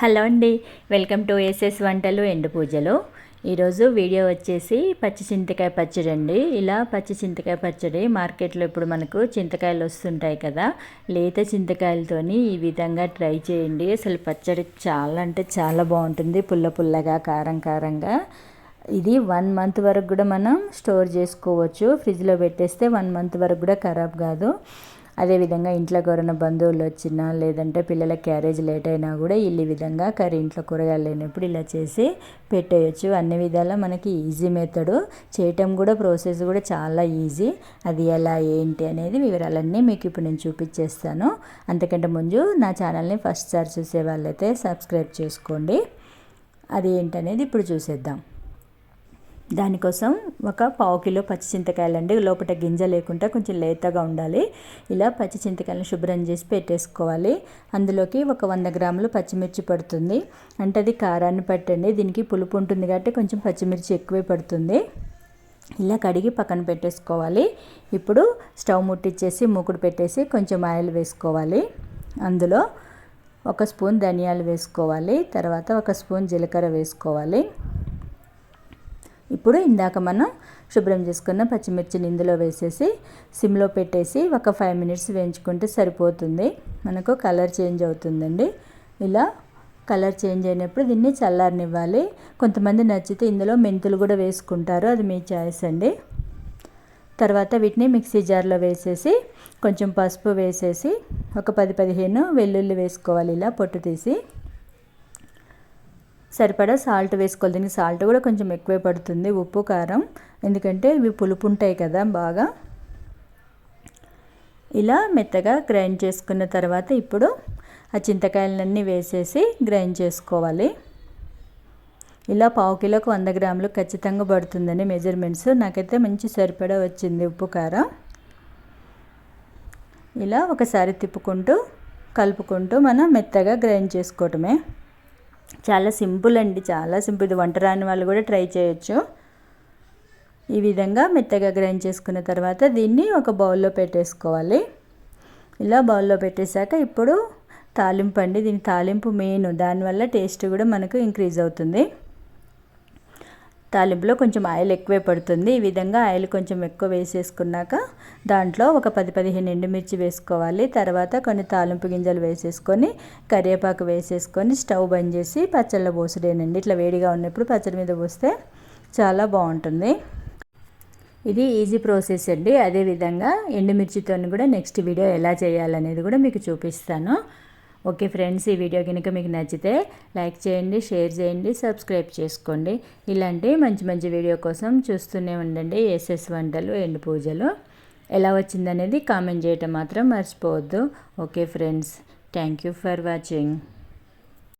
Hello అండి welcome to SS వంటలు ఎండు పూజలు. ఈరోజు వీడియో వచ్చేసి పచ్చి చింతకాయ పచ్చడి అండి. ఇలా పచ్చి చింతకాయ పచ్చడి మార్కెట్లో ఇప్పుడు మనకు చింతకాయలు వస్తుంటాయి కదా లేత చింతకాయలతోని ఈ విధంగా ట్రై చేయండి. అసలు పచ్చడి చాలా అంటే చాలా బాగుంటుంది పుల్ల పుల్లగా కారం కారంగా. ఇది వన్ మంత్ వరకు కూడా మనం స్టోర్ చేసుకోవచ్చు. ఫ్రిడ్జ్లో పెట్టేస్తే వన్ మంత్ వరకు కూడా ఖరాబ్ కాదు. అదేవిధంగా ఇంట్లో ఎవరైనా బంధువులు వచ్చినా లేదంటే పిల్లల క్యారేజ్ లేట్ అయినా కూడా ఈ విధంగా కర్రీ ఇంట్లో కూరగాయలు లేనప్పుడు ఇలా చేసి పెట్టేయచ్చు. అన్ని విధాలా మనకి ఈజీ మెథడు. చేయటం కూడా ప్రాసెస్ కూడా చాలా ఈజీ. అది ఎలా ఏంటి అనేది వివరాలన్నీ మీకు ఇప్పుడు నేను చూపించేస్తాను. అంతకంటే ముందు నా ఛానల్ని ఫస్ట్ సారి చూసే వాళ్ళైతే సబ్స్క్రైబ్ చేసుకోండి. అది ఏంటనేది ఇప్పుడు చూసేద్దాం. దానికోసం ఒక పావు కిలో పచ్చి చింతకాయలు అండి లోపల గింజ లేకుండా కొంచెం లేతగా ఉండాలి. ఇలా పచ్చి చింతకాయలను శుభ్రం చేసి పెట్టేసుకోవాలి. అందులోకి ఒక వంద గ్రాములు పచ్చిమిర్చి పడుతుంది. అంటే అది కారాన్ని పట్టండి. దీనికి పులుపు ఉంటుంది కాబట్టి కొంచెం పచ్చిమిర్చి ఎక్కువే పడుతుంది. ఇలా కడిగి పక్కన పెట్టేసుకోవాలి. ఇప్పుడు స్టవ్ ముట్టించేసి మూకుడు పెట్టేసి కొంచెం ఆయిల్ వేసుకోవాలి. అందులో ఒక స్పూన్ ధనియాలు వేసుకోవాలి. తర్వాత ఒక స్పూన్ జీలకర్ర వేసుకోవాలి. ఇప్పుడు ఇందాక మనం శుభ్రం చేసుకున్న పచ్చిమిర్చిని ఇందులో వేసేసి సిమ్లో పెట్టేసి ఒక ఫైవ్ మినిట్స్ వేయించుకుంటే సరిపోతుంది. మనకు కలర్ చేంజ్ అవుతుందండి. ఇలా కలర్ చేంజ్ అయినప్పుడు దీన్ని చల్లారనివ్వాలి. కొంతమంది నచ్చితే ఇందులో మెంతులు కూడా వేసుకుంటారు. అది మీ చాయిస్ అండి. తర్వాత వీటిని మిక్సీ జార్లో వేసేసి కొంచెం పసుపు వేసేసి ఒక పది పదిహేను వెల్లుల్లి వేసుకోవాలి. ఇలా పొట్టు తీసి సరిపడా సాల్ట్ వేసుకోవాలి. దీనికి సాల్ట్ కూడా కొంచెం ఎక్కువే పడుతుంది. ఉప్పు కారం. ఎందుకంటే ఇవి పులుపు ఉంటాయి కదా బాగా. ఇలా మెత్తగా గ్రైండ్ చేసుకున్న తర్వాత ఇప్పుడు ఆ చింతకాయలన్నీ వేసేసి గ్రైండ్ చేసుకోవాలి. ఇలా పావు కిలోకి వంద గ్రాములు ఖచ్చితంగా పడుతుందండి మెజర్మెంట్స్. నాకైతే మంచి సరిపడా వచ్చింది ఉప్పు కారం. ఇలా ఒకసారి తిప్పుకుంటూ కలుపుకుంటూ మనం మెత్తగా గ్రైండ్ చేసుకోవటమే. చాలా సింపుల్ అండి చాలా సింపుల్. ఇది వంట రాని వాళ్ళు కూడా ట్రై చేయొచ్చు. ఈ విధంగా మెత్తగా గ్రైండ్ చేసుకున్న తర్వాత దీన్ని ఒక బౌల్లో పెట్టేసుకోవాలి. ఇలా బౌల్లో పెట్టేశాక ఇప్పుడు తాలింపు అండి. దీని తాలింపు మెయిన్ దానివల్ల టేస్ట్ కూడా మనకు ఇంక్రీజ్ అవుతుంది. తాలింపులో కొంచెం ఆయిల్ ఎక్కువే పడుతుంది. ఈ విధంగా ఆయిల్ కొంచెం ఎక్కువ వేసేసుకున్నాక దాంట్లో ఒక పది పదిహేను ఎండుమిర్చి వేసుకోవాలి. తర్వాత కొన్ని తాలింపు గింజలు వేసేసుకొని కరివేపాకు వేసేసుకొని స్టవ్ బంద్ చేసి పచ్చళ్ళ పోసుడేనండి. ఇట్లా వేడిగా ఉన్నప్పుడు పచ్చడి మీద పోస్తే చాలా బాగుంటుంది. ఇది ఈజీ ప్రాసెస్ అండి. అదేవిధంగా ఎండుమిర్చితో కూడా నెక్స్ట్ వీడియో ఎలా చేయాలనేది కూడా మీకు చూపిస్తాను. ఓకే ఫ్రెండ్స్ ఈ వీడియో కనుక మీకు నచ్చితే లైక్ చేయండి షేర్ చేయండి సబ్స్క్రైబ్ చేసుకోండి. ఇలాంటి మంచి మంచి వీడియో కోసం చూస్తూనే ఉండండి. ఎస్ఎస్ వంటలు ఎండు పూజలు. ఎలా వచ్చిందనేది కామెంట్ చేయటం మాత్రం మర్చిపోవద్దు. Okay friends thank you for watching.